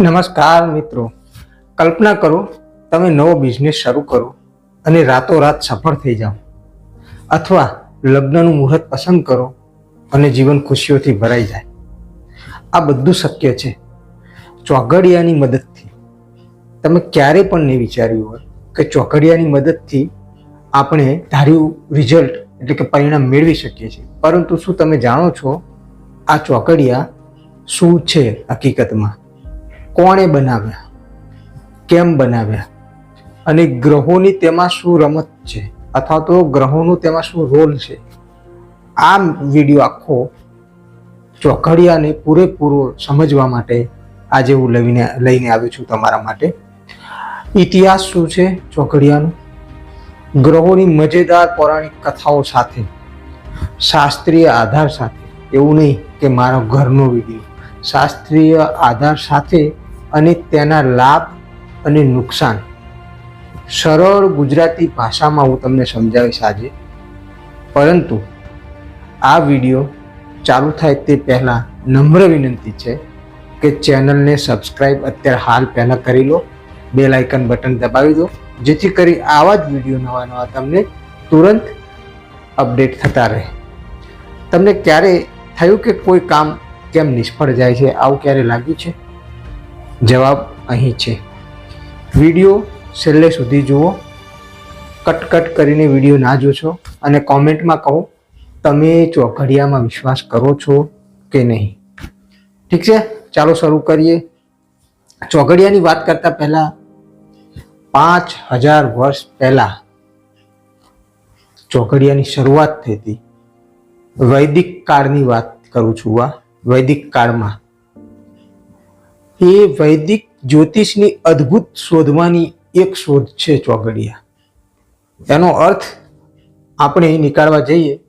નમસ્કાર મિત્રો. કલ્પના કરો, તમે નવો બિઝનેસ શરૂ કરો અને રાતોરાત સફળ થઈ જાઓ. અથવા લગ્નનું મુહૂર્ત પસંદ કરો અને જીવન ખુશીઓથી ભરાઈ જાય. આ બધું શક્ય છે. ચોઘડિયાની મદદથી. તમે ક્યારે પણ નહીં વિચાર્યું હોય કે ચોઘડિયાની મદદથી આપણે ધાર્યું રિઝલ્ટ એટલે કે પરિણામ મેળવી શકીએ છીએ. પરંતુ શું તમે જાણો છો આ ચોકડિયા શું છે હકીકતમાં? કોણે બનાવ્યા? કેમ બનાવ્યા? અને ગ્રહોની તેમાં શું રમત છે? અથવા તો ગ્રહોનું તેમાં શું રોલ છે? આ વીડિયો આખો ચોખડિયાને પૂરેપૂરો સમજવા માટે આજે હું લઈને લઈને આવ્યો છું તમારા માટે. ઇતિહાસ શું છે ચોકડિયાનું ગ્રહોની મજેદાર પૌરાણિક કથાઓ સાથે, શાસ્ત્રીય આધાર સાથે, એવું નહીં કે મારો ઘરનો વીડિયો. શાસ્ત્રીય આધાર સાથે અને તેના લાભ અને નુકસાન. સરળ ગુજરાતી ભાષામાં હું તમને સમજાવીશ આજે. પરંતુ આ વીડિયો ચાલુ થાય તે પહેલાં નમ્ર વિનંતી છે કે ચેનલને સબસ્ક્રાઈબ અત્યારે હાલ પહેલાં કરી લો. બે લાઇકન બટન દબાવી દો. જેથી કરી આવા જ વીડિયો નવા નવા તમને તુરંત અપડેટ થતા રહે. તમને ક્યારે થયું કે કોઈ કામ કેમ નિષ્ફળ જાય છે? આવું ક્યારે લાગ્યું છે? જવાબ અહીં છે. વીડિયો છેલ્લે સુધી જુઓ. કટ કટ કરીને વીડિયો ના જોશો અને કોમેન્ટમાં કહો, તમે ચોઘડિયામાં વિશ્વાસ કરો છો કે નહીં? ઠીક છે? ચાલો શરૂ કરીએ. ચોઘડિયાની વાત કરતા પહેલા પાંચ હજાર વર્ષ પહેલા ચોઘડિયાની શરૂઆત થઈ હતી. વૈદિક કાળની વાત કરું છું આ. વૈદિક કાળમાં એ વૈદિક જ્યોતિષની અદ્ભુત શોધવાની એક શોધ છે ચોગડિયા. એનો અર્થ આપણે નીકાળવા જઈએ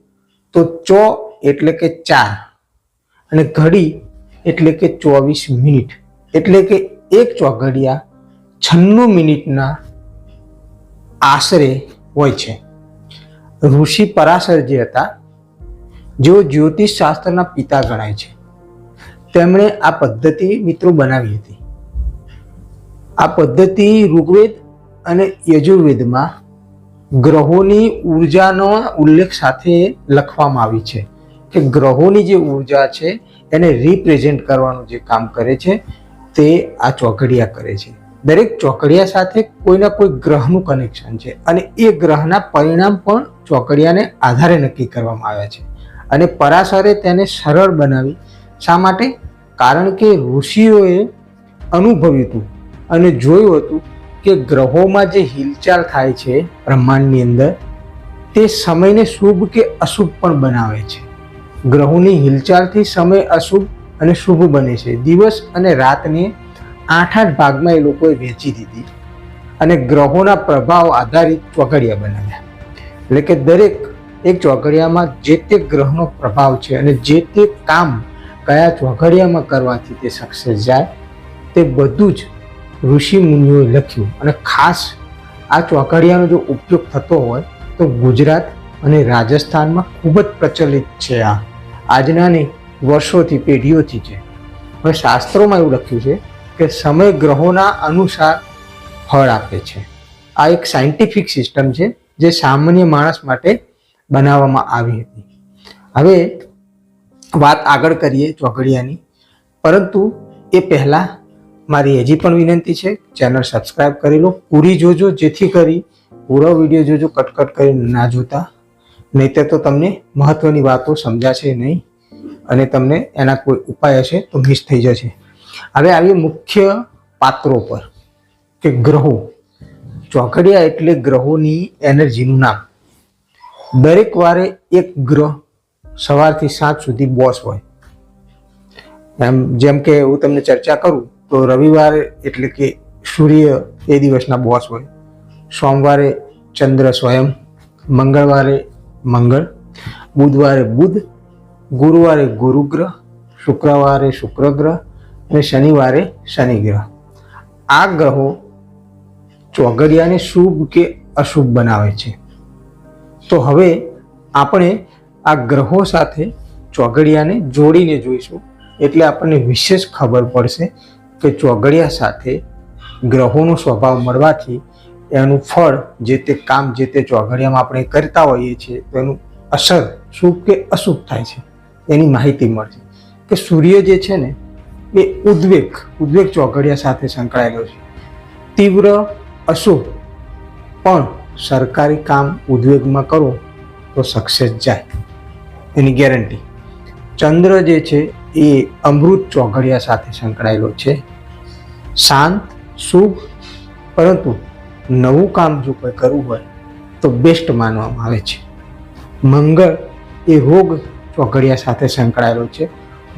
તો ચો એટલે કે ચાર અને ઘડી એટલે કે ચોવીસ મિનિટ. એટલે કે એક ચોગડિયા છન્નું મિનિટના આશરે હોય છે. ઋષિ પરાશર જે હતા, જેઓ જ્યોતિષ શાસ્ત્રના પિતા ગણાય છે. તેમણે આ પદ્ધતિ મિત્રો બનાવી હતી. આ પદ્ધતિ ઋગ્વેદ અને યજુર્વેદમાં ગ્રહોની ઉર્જાનો ઉલ્લેખ સાથે લખવામાં આવી છે કે ગ્રહોની જે ઊર્જા છે એને રિપ્રેઝેન્ટ કરવાનું જે કામ કરે છે તે આ ચોકડિયા કરે છે. દરેક ચોકડિયા સાથે કોઈના કોઈ ગ્રહનું કનેક્શન છે અને એ ગ્રહના પરિણામ પણ ચોકડિયાને આધારે નક્કી કરવામાં આવ્યા છે. અને પરાશરે તેને સરળ બનાવી શા માટે? કારણ કે ઋષિઓએ અનુભવ્યું હતું અને જોયું હતું કે ગ્રહોમાં જે હિલચાલ થાય છે બ્રહ્માંડની અંદર, તે સમયને શુભ કે અશુભ પણ બનાવે છે. ગ્રહોની હિલચાલથી સમય અશુભ અને શુભ બને છે. દિવસ અને રાતને આઠ આઠ ભાગમાં એ લોકોએ વહેંચી દીધી અને ગ્રહોના પ્રભાવ આધારિત ચોકડિયા બનાવ્યા. એટલે કે દરેક એક ચોકડિયામાં જે તે ગ્રહનો પ્રભાવ છે અને જે તે કામ કયા ચોઘડિયામાં કરવાથી તે સક્સેસ જાય, તે બધું જ ઋષિ મુનિઓએ લખ્યું. અને ખાસ આ ચોઘડિયાનો જો ઉપયોગ થતો હોય, તો ગુજરાત અને રાજસ્થાનમાં ખૂબ જ પ્રચલિત છે આ. આજના નહીં, વર્ષોથી, પેઢીઓથી છે. હવે શાસ્ત્રોમાં એવું લખ્યું છે કે સમય ગ્રહોના અનુસાર ફળ આપે છે. આ એક સાયન્ટિફિક સિસ્ટમ છે જે સામાન્ય માણસ માટે બનાવવામાં આવી હતી. હવે વાત આગળ કરીએ ચોઘડિયાની. પરંતુ એ પહેલાં મારી હજી પણ વિનંતી છે, ચેનલ સબસ્ક્રાઈબ કરી લો, પૂરી જોજો, જેથી કરી પૂરો વીડિયો જોજો, કટકટ કરીને ના જોતા. નહીતર તો તમને મહત્વની વાતો સમજાશે નહીં અને તમને એના કોઈ ઉપાય હશે તો મિસ થઈ જશે. હવે આવીએ મુખ્ય પાત્રો પર, કે ગ્રહો. ચોકડિયા એટલે ગ્રહોની એનર્જીનું નામ. દરેક વારે એક ગ્રહ સવારથી સાંજ સુધી બોસ હોય. એમ જેમ કે હું તમને ચર્ચા કરું, તો રવિવારે એટલે કે સૂર્ય એ દિવસના બોસ હોય. સોમવારે ચંદ્ર સ્વયં, મંગળવારે મંગળ, બુધવારે બુધ, ગુરુવારે ગુરુગ્રહ, શુક્રવારે શુક્ર ગ્રહ અને શનિવારે શનિ ગ્રહ આ ગ્રહો ચોગડિયાને શુભ કે અશુભ બનાવે છે. તો હવે આપણે આ ગ્રહો સાથે ચોગડિયાને જોડીને જોઈશું. એટલે આપણને વિશેષ ખબર પડશે કે ચોઘડિયા સાથે ગ્રહોનો સ્વભાવ મળવાથી એનું ફળ જે તે કામ જે તે ચોઘડિયામાં આપણે કરતા હોઈએ છીએ, તો એનું અસર શુભ કે અશુભ થાય છે, એની માહિતી મળશે. કે સૂર્ય જે છે ને, એ ઉદ્વેગ ઉદ્વેગ ચોઘડિયા સાથે સંકળાયેલો છે. તીવ્ર, અશુભ, પણ સરકારી કામ ઉદ્વેગમાં કરો તો સક્સેસ જાય. એની ગેરંટી. ચંદ્ર જે છે એ અમૃત ચોઘડિયા સાથે સંકળાયેલો છે. શાંત, શુભ, પરંતુ નવું કામ જો કોઈ કરવું હોય, તો બેસ્ટ માનવામાં આવે છે. મંગળ એ રોગ ચોઘડિયા સાથે સંકળાયેલો છે.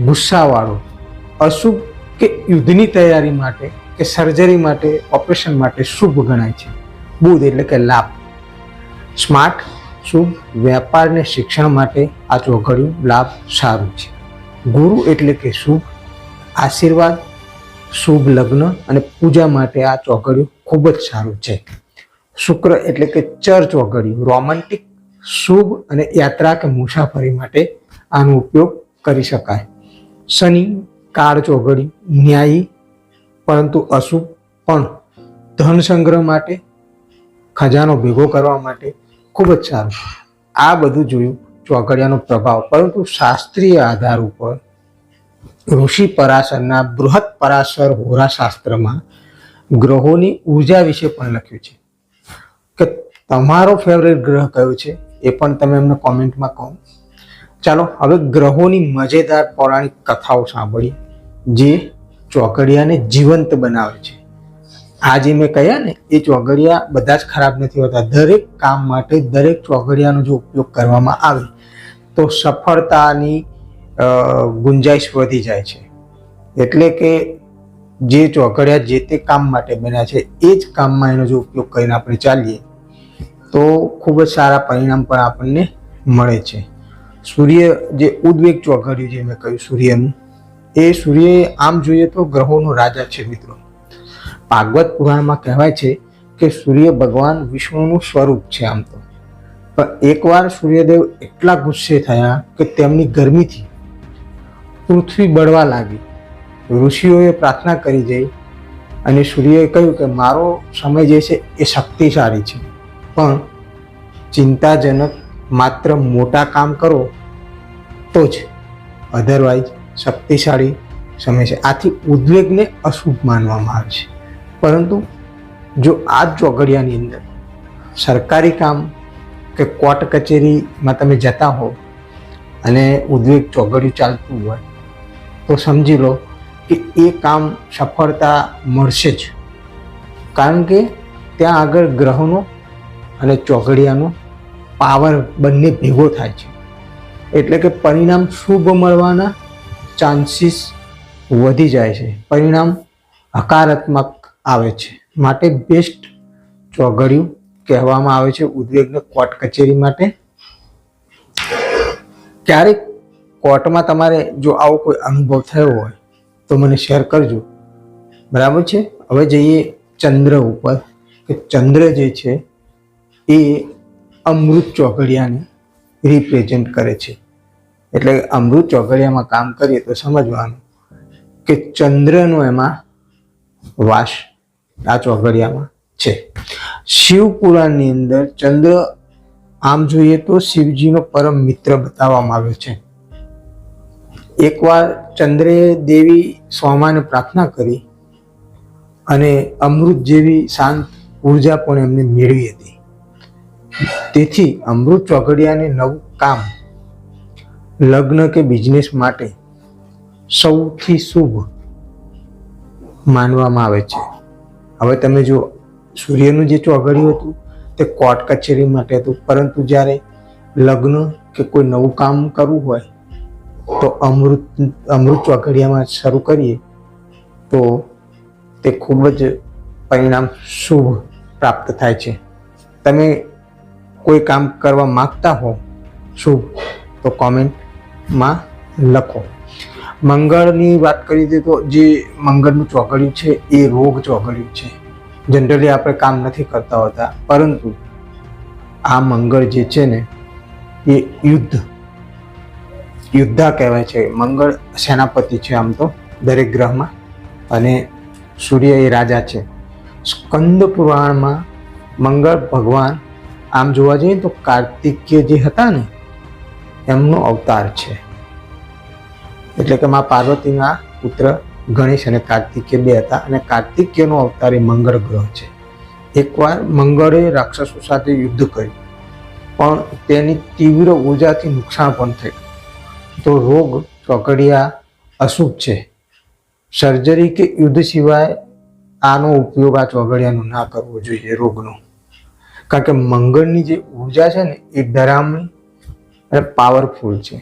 ગુસ્સાવાળો, અશુભ કે યુદ્ધની તૈયારી માટે કે સર્જરી માટે ઓપરેશન માટે શુભ ગણાય છે. બુધ એટલે કે લાભ. સ્માર્ટ શુભ વેપારને શિક્ષણ માટે આ ચોઘડિયું લાભ સારું છે? ગુરુ એટલે કે શુભ. આશીર્વાદ, શુભ લગ્ન અને પૂજા માટે આ ચોઘડિયું ખૂબ જ સારું છે. શુક્ર એટલે કે ચર ચોઘડિયું રોમેન્ટિક શુભ અને યાત્રા કે મુસાફરી માટે આનો ઉપયોગ કરી શકાય. શનિ, કાળ ચોઘડિયું ન્યાયી, પરંતુ અશુભ પણ. ધન સંગ્રહ માટે, ખજાનો ભેગો કરવા માટે ખૂબ જ સારું. આ બધું જોયું ચોઘડિયાનો પ્રભાવ, પરંતુ શાસ્ત્રીય આધાર ઉપર ઋષિ પરાશરના બૃહદ પરાશર હોરા શાસ્ત્રમાં ગ્રહોની ઊર્જા વિશે પણ લખ્યું છે. કે તમારો ફેવરેટ ગ્રહ કયો છે એ પણ તમે એમને કોમેન્ટમાં કહો. ચાલો, હવે ગ્રહોની મજેદાર પૌરાણિક કથાઓ સાંભળીએ, જે ચોકડિયાને જીવંત બનાવે છે. આ જે મેં કહ્યા ને, એ ચોઘડિયા બધા જ ખરાબ નથી હોતા. દરેક કામ માટે દરેક ચોઘડિયાનો જો ઉપયોગ કરવામાં આવે, તો સફળતાની ગુંજાઈશ વધી જાય છે. એટલે કે જે ચોઘડિયા જે તે કામ માટે બન્યા છે, એ જ કામમાં એનો જો ઉપયોગ કરીને આપણે ચાલીએ, તો ખૂબ જ સારા પરિણામ પણ આપણને મળે છે. સૂર્ય જે ઉદ્વેગ ચોઘડિયું જે મેં કહ્યું, સૂર્યનું, એ સૂર્ય આમ જોઈએ તો ગ્રહોનો રાજા છે મિત્રો. ભાગવત પુરાણમાં કહેવાય છે કે સૂર્ય ભગવાન વિષ્ણુનું સ્વરૂપ છે આમ તો. પણ એકવાર સૂર્યદેવ એટલા ગુસ્સે થયા કે તેમની ગરમીથી પૃથ્વી બળવા લાગી. ઋષિઓએ પ્રાર્થના કરી જઈ અને સૂર્યએ કહ્યું કે મારો સમય જે છે એ શક્તિશાળી છે. પણ ચિંતાજનક માત્ર મોટા કામ કરો તો જ અધરવાઇઝ શક્તિશાળી સમય છે. આથી ઉદ્વેગને અશુભ માનવામાં આવે છે. પરંતુ જો આ ચોઘડિયાની અંદર સરકારી કામ કે કોર્ટ કચેરીમાં તમે જતા હો અને ઉદ્વેગ ચોઘડિયું ચાલતું હોય, તો સમજી લો કે એ કામ સફળતા મળશે જ. કારણ કે ત્યાં આગળ ગ્રહોનો અને ચોઘડિયાનો પાવર બંને ભેગો થાય છે. એટલે કે પરિણામ શુભ મળવાના ચાન્સીસ વધી જાય છે. પરિણામ હકારાત્મક આવે છે. માટે બેસ્ટ ચોઘડિયું કહેવામાં આવે છે ઉદ્વેગને કોર્ટ કચેરી માટે. ક્યારેક કોર્ટમાં તમારે જો આવો કોઈ અનુભવ થયો હોય તો મને શેર કરજો. બરાબર છે? હવે જઈએ ચંદ્ર ઉપર. કે ચંદ્ર જે છે એ અમૃત ચોઘડિયાને રિપ્રેઝેન્ટ કરે છે. એટલે અમૃત ચોઘડિયામાં કામ કરીએ તો સમજવાનું કે ચંદ્રનો એમાં વાસ આ ચોઘડિયામાં છે. શિવ પુરાણની અંદર ચંદ્ર, આમ જોઈએ તો શિવજીનો પરમ મિત્ર બતાવવામાં આવ્યો છે. એકવાર ચંદ્રે દેવી સોમાને પ્રાર્થના કરી અને અમૃત જેવી શાંત ઊર્જા પણ એમને મેળવી હતી. તેથી અમૃત ચોઘડિયાને નવું કામ, લગ્ન કે બિઝનેસ માટે સૌથી શુભ માનવામાં આવે છે. હવે તમે જો સૂર્યનું જે ચોઘડિયું હતું, તે કોર્ટ કચેરી માટે હતું. પરંતુ જ્યારે લગ્ન કે કોઈ નવું કામ કરવું હોય, તો અમૃત અમૃત ચોઘડિયામાં શરૂ કરીએ, તો તે ખૂબ જ પરિણામ શુભ પ્રાપ્ત થાય છે. તમે કોઈ કામ કરવા માંગતા હો, શુભ, તો કોમેન્ટમાં લખો. મંગળની વાત કરીએ તો જે મંગળનું ચોઘડિયું છે, એ રોગ ચોઘડિયું છે. જનરલી આપણે કામ નથી કરતા હોતા, પરંતુ આ મંગળ જે છે ને, એ યુદ્ધ, યુદ્ધા કહેવાય છે. મંગળ સેનાપતિ છે આમ તો, દરેક ગ્રહમાં. અને સૂર્ય એ રાજા છે. સ્કંદ પુરાણમાં મંગળ ભગવાન, આમ જોવા જઈએ તો કાર્તિક્ય જે હતા ને, એમનો અવતાર છે. એટલે કે મા પાર્વતીના પુત્ર ગણેશ અને કાર્તિકેય બે હતા અને કાર્તિકેયનો અવતાર એ મંગળ ગ્રહ છે. એકવાર મંગળે રાક્ષસો સાથે યુદ્ધ કર્યું, પણ તેની તીવ્ર ઉર્જાથી નુકસાન પણ થયું. તો રોગ, ચોકડિયા અશુભ છે. સર્જરી કે યુદ્ધ સિવાય આનો ઉપયોગ આ ચોગડિયાનો ના કરવો જોઈએ રોગનો. કારણ કે મંગળની જે ઊર્જા છે ને એ ડરામણી અને પાવરફુલ છે.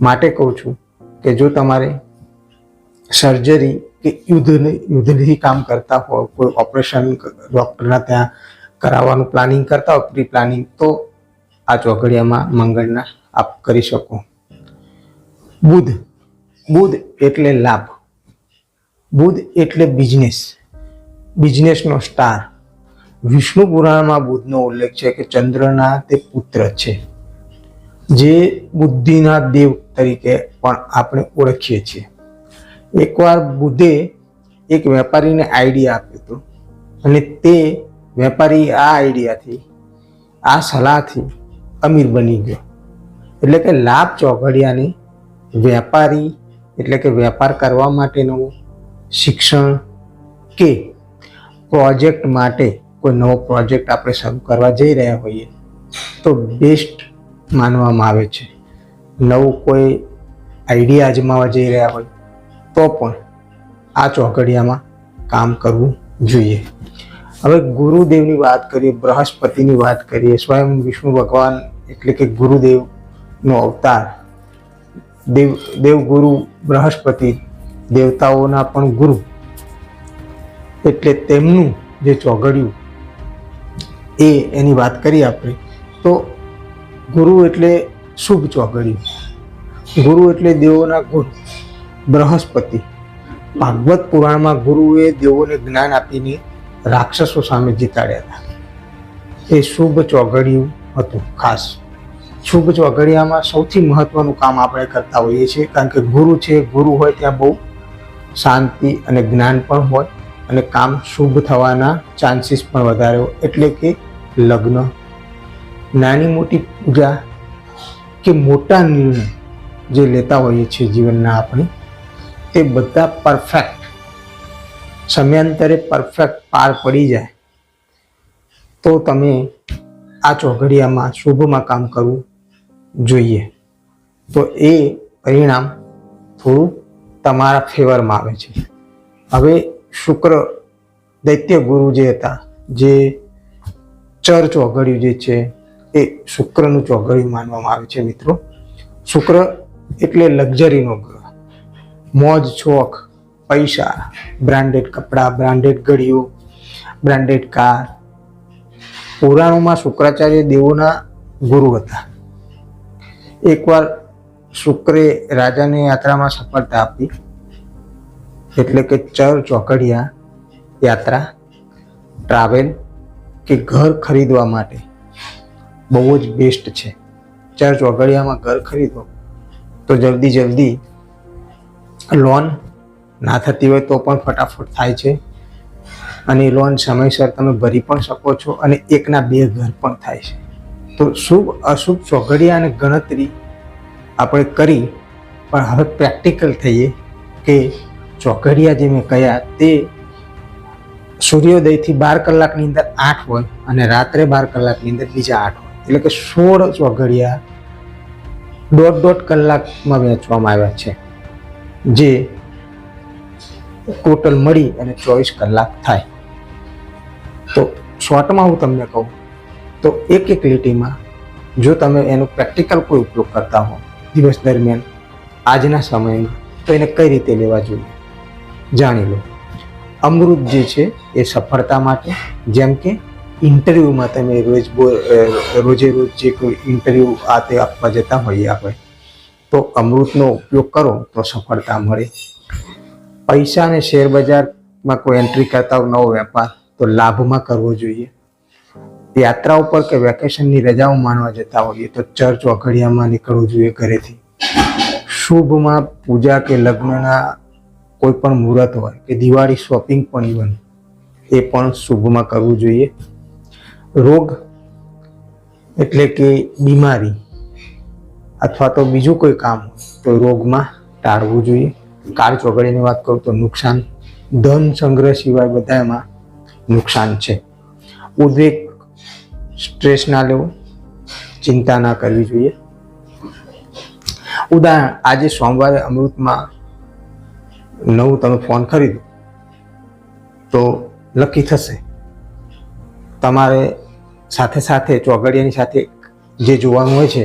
માટે કહું છું કે જો તમારે સર્જરી કે યુદ્ધને યુદ્ધથી કામ કરતા હોય, કોઈ ઓપરેશન ડૉક્ટરના ત્યાં કરાવવાનું પ્લાનિંગ કરતા હોય પ્રી પ્લાનિંગ તો આ ચોઘડિયામાં મંગળના આપ કરી શકો. બુધ બુધ એટલે લાભ. બુધ એટલે બિઝનેસ બિઝનેસનો સ્ટાર વિષ્ણુ પુરાણમાં બુધનો ઉલ્લેખ છે કે ચંદ્રના તે પુત્ર છે. જે બુદ્ધિના દેવ તરીકે પણ આપણે ઓળખીએ છીએ. એકવાર બુદ્ધે એક વેપારીને આઈડિયા આપ્યો હતો અને તે વેપારી આ આઈડિયાથી, આ સલાહથી અમીર બની ગયો. એટલે કે લાભ ચોઘડિયાને વેપારી, એટલે કે વેપાર કરવા માટેનું શિક્ષણ કે પ્રોજેક્ટ માટે કોઈ નવો પ્રોજેક્ટ આપણે શરૂ કરવા જઈ રહ્યા હોઈએ તો બેસ્ટ માનવામાં આવે છે. નવું કોઈ આઈડિયા અજમાવા જઈ રહ્યા હોય, તો પણ આ ચોકડિયામાં કામ કરવું જોઈએ. હવે ગુરુદેવની વાત કરીએ, બૃહસ્પતિની વાત કરીએ, સ્વયં વિષ્ણુ ભગવાન એટલે કે ગુરુદેવનો અવતાર, દેવ, દેવગુરુ, બૃહસ્પતિ, દેવતાઓના પણ ગુરુ. એટલે તેમનું જે ચોઘડિયું એ એની વાત કરીએ આપણે, તો ગુરુ એટલે શુભ ચોઘડિયું ગુરુ એટલે દેવોના ગુરુ બૃહસ્પતિ. ભાગવત પુરાણમાં ગુરુએ દેવોને જ્ઞાન આપીને રાક્ષસો સામે જીતાડ્યા હતા. એ શુભ ચોઘડિયું હતું ખાસ. શુભ ચોઘડિયામાં સૌથી મહત્વનું કામ આપણે કરતા હોઈએ છીએ, કારણ કે ગુરુ છે, ગુરુ હોય ત્યાં બહુ શાંતિ અને જ્ઞાન પણ હોય અને કામ શુભ થવાના ચાન્સીસ પણ વધારે હોય. એટલે કે લગ્ન નાની મોટી પૂજા કે મોટા નિર્ણય જે લેતા હોઈએ છીએ જીવનના આપણે, તે બધા પરફેક્ટ સમયાંતરે પરફેક્ટ પાર પડી જાય. તો તમે આ ચોઘડિયામાં શુભમાં કામ કરવું જોઈએ. તો એ પરિણામ થોડું તમારા ફેવરમાં આવે છે. હવે શુક્ર દૈત્ય ગુરુ જે હતા, જે ચર ચોઘડિયું જે છે એ શુક્રનું ચોઘડિયું માનવામાં આવે છે મિત્રો. શુક્ર એટલે લક્ઝરીનો ગ્રહ. મોજ, શોખ, પૈસા, બ્રાન્ડેડ કપડાં, બ્રાન્ડેડ ઘડીઓ, બ્રાન્ડેડ કાર. પુરાણોમાં શુક્રાચાર્ય દેવોના ગુરુ હતા. એકવાર શુક્રે રાજાને યાત્રામાં સફળતા આપી, એટલે કે ચર ચોકડિયા યાત્રા, ટ્રાવેલ કે ઘર ખરીદવા માટે બહુ જ બેસ્ટ છે. ચાર ચોઘડિયામાં ઘર ખરીદો તો જલ્દી જલ્દી લોન ના થતી હોય તો પણ ફટાફટ થાય છે. અને લોન સમયસર તમે ભરી પણ શકો છો અને એકના બે ઘર પણ થાય છે. તો શુભ, અશુભ ચોઘડિયા અને ગણતરી આપણે કરી, પણ હવે પ્રેક્ટિકલ થઈએ કે ચોઘડિયા જે મેં કહ્યા તે સૂર્યોદયથી બાર કલાકની અંદર આઠ હોય અને રાત્રે બાર કલાકની અંદર બીજા આઠ હોય. એટલે કે સોળ ચોઘડિયા દોઢ દોઢ કલાકમાં વહેંચવામાં આવ્યા છે. જે ટોટલ મળી અને ચોવીસ કલાક થાય. તો શોર્ટમાં હું તમને કહું, તો એક એક લીટીમાં જો તમે એનો પ્રેક્ટિકલ કોઈ ઉપયોગ કરતા હો, દિવસ દરમિયાન, આજના સમયમાં તો એને કઈ રીતે લેવા જોઈએ? જાણી લો. અમૃત જે છે, એ સફળતા માટે, જેમ કે ઇન્ટરવ્યૂમાં તમે રોજ રોજે રોજ જે કોઈ ઇન્ટરવ્યૂ આ તે આપવા જતા હોઈએ આપણે, તો અમૃતનો ઉપયોગ કરો તો સફળતા મળે. પૈસા અને શેર બજારમાં કોઈ એન્ટ્રી કરતા હોય નવો વેપાર તો લાભમાં કરવો જોઈએ. યાત્રા ઉપર કે વેકેશનની રજાઓ માણવા જતા હોઈએ તો ચર્ચ વઘડિયામાં નીકળવું જોઈએ ઘરેથી. શુભમાં પૂજા કે લગ્નના કોઈ પણ મુહૂર્ત હોય કે દિવાળી શોપિંગ પણ ઇવન એ પણ શુભમાં કરવું જોઈએ. રોગ એટલે કે બીમારી અથવા તો બીજું કોઈ કામ તો રોગમાં ટાળવું જોઈએ. કાર ચોગડીની વાત કરું તો નુકસાન, ધન સંગ્રહ સિવાય બધા એમાં નુકસાન છે. ઉદ્વેગ, સ્ટ્રેસ ના લેવો, ચિંતા ના કરવી જોઈએ. ઉદાહરણ, આજે સોમવારે અમૃતમાં નવું તમે ફોન ખરીદો, તો લકી થશે. તમારે સાથે સાથે ચોગડિયાની સાથે જે જોવાનું હોય છે,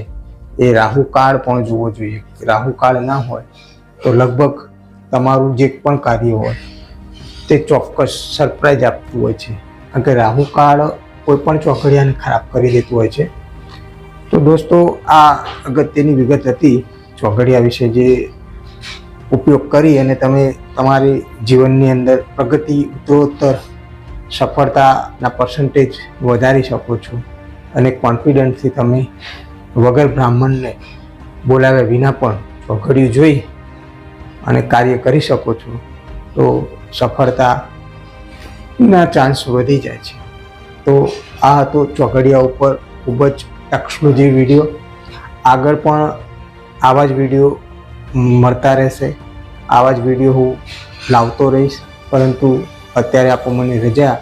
એ રાહુ કાળ પણ જોવો જોઈએ. રાહુ કાળ ના હોય તો લગભગ તમારું જે પણ કાર્ય હોય, તે ચોક્કસ સરપ્રાઈઝ આપતું હોય છે. કારણ કે રાહુ કાળ કોઈ પણ ચોકડિયાને ખરાબ કરી દેતું હોય છે. તો દોસ્તો, આ અગત્યની વિગત હતી ચોઘડિયા વિશે જે ઉપયોગ કરી અને તમે તમારી જીવનની અંદર પ્રગતિ ઉત્તરોત્તર સફળતાના પર્સન્ટેજ વધારી શકો છો. અને કોન્ફિડન્સથી તમે વગર બ્રાહ્મણને બોલાવ્યા વિના પણ ચોઘડિયું જોઈ અને કાર્ય કરી શકો છો, તો સફળતાના ચાન્સ વધી જાય છે. તો આ હતો ચોઘડિયા ઉપર ખૂબ જ એક્સક્લુઝિવ વીડિયો આગળ પણ આવા જ વીડિયો મળતા રહેશે. આવા જ વીડિયો હું લાવતો રહીશ. પરંતુ અત્યારે આપો મને રજા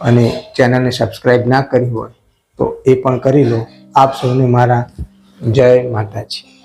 અને ચેનલને સબસ્ક્રાઈબ ના કરી હોય તો એ પણ કરી લો. આપ સૌને મારા જય માતાજી.